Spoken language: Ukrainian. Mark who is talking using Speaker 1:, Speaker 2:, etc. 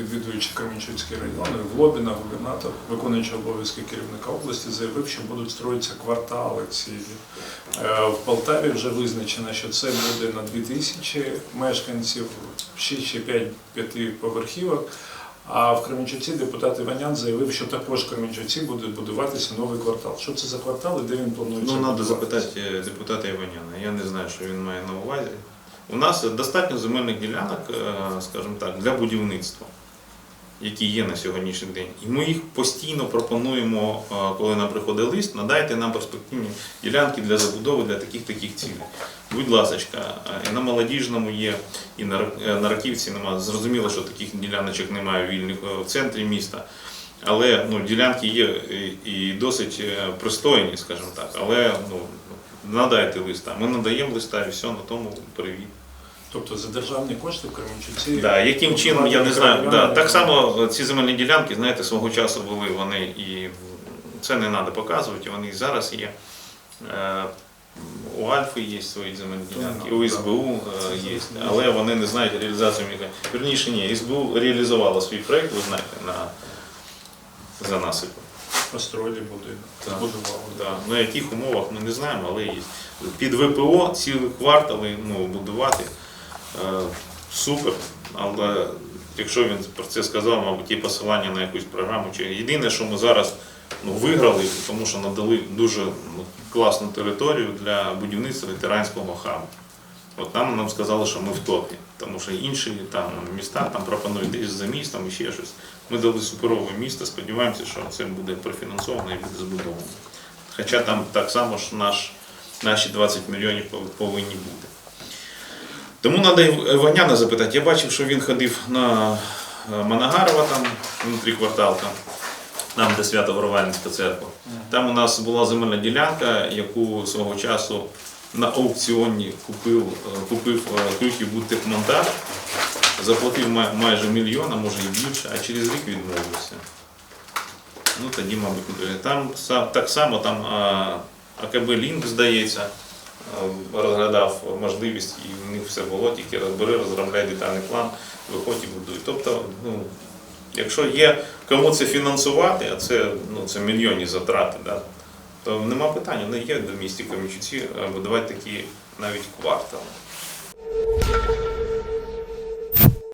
Speaker 1: відвідуючи Кременчуцький район, в Лобіна губернатор, виконуючий обов'язки керівника області, заявив, що будуть строїтися квартали ці. Е, В Полтаві вже визначено, що це буде на 2000 мешканців, 6 чи 5 п'ятиповерхівок. А в Кременчуці депутат Іванян заявив, що також в Кременчуці буде будуватися новий квартал. Що це за квартал і де він планується?
Speaker 2: Ну, треба запитати е, депутата Іваняна. Я не знаю, що він має на увазі. У нас достатньо земельних ділянок, е, скажімо так, для будівництва, які є на сьогоднішній день. І ми їх постійно пропонуємо, е, коли нам приходить лист, надайте нам перспективні ділянки для забудови для таких таких цілей. Будь ласка, і на молодіжному є, і на, Рак- е, Раківці немає. Зрозуміло, що таких діляночок немає вільних е, в центрі міста. Але ну, ділянки є і, досить е, пристойні, скажімо так. Але ну, надайте листа. Ми надаємо листа і все, на тому привіт.
Speaker 1: Тобто за державні кошти в Кременчуці.
Speaker 2: Да, яким чином, я не знаю. Да, так само е, ці земельні ділянки, знаєте, свого часу були вони і це не треба показувати, вони і зараз є. Е, У Альфи є свої земельні ділянки, у СБУ е, є, але вони не знають реалізацію механізму. Вірніше, ні, СБУ реалізувала свій проєкт, ви знаєте, на за насипом.
Speaker 1: Построїли будинок, збудували.
Speaker 2: Да. На яких умовах ми не знаємо, але є. Під ВПО цілі квартали ну, будувати супер. Але якщо він про це сказав, мабуть, є посилання на якусь програму. Чи єдине, що ми зараз ну, виграли, тому що надали дуже ну, класну територію для будівництва ветеранського хабу. От там нам сказали, що ми в топі, тому що інші там міста там пропонують десь за містом і ще щось. Ми дали суперове місто, сподіваємося, що це буде профінансовано і буде збудовано. Хоча там так само ж наш, наші 20 мільйонів повинні бути. Тому треба Іваняна запитати. Я бачив, що він ходив на е, Манагарова, там внутрі квартал, там, там де свято Воровальницька церква. Там у нас була земельна ділянка, яку свого часу на аукціоні купив, е, купив е, Крюків Будтехмонтаж, заплатив майже мільйон, а може і більше, а через рік відмовився. Ну тоді, мабуть, там так само там АКБ Лінк, здається, розглядав можливість, і в них все було, тільки розбери, розробляй детальний план, виходь і будуй. Тобто, ну, якщо є кому це фінансувати, а це, ну, це мільйонні затрати, да, то нема питання, не є до місті Кам'янчуці е, будувати такі навіть квартали.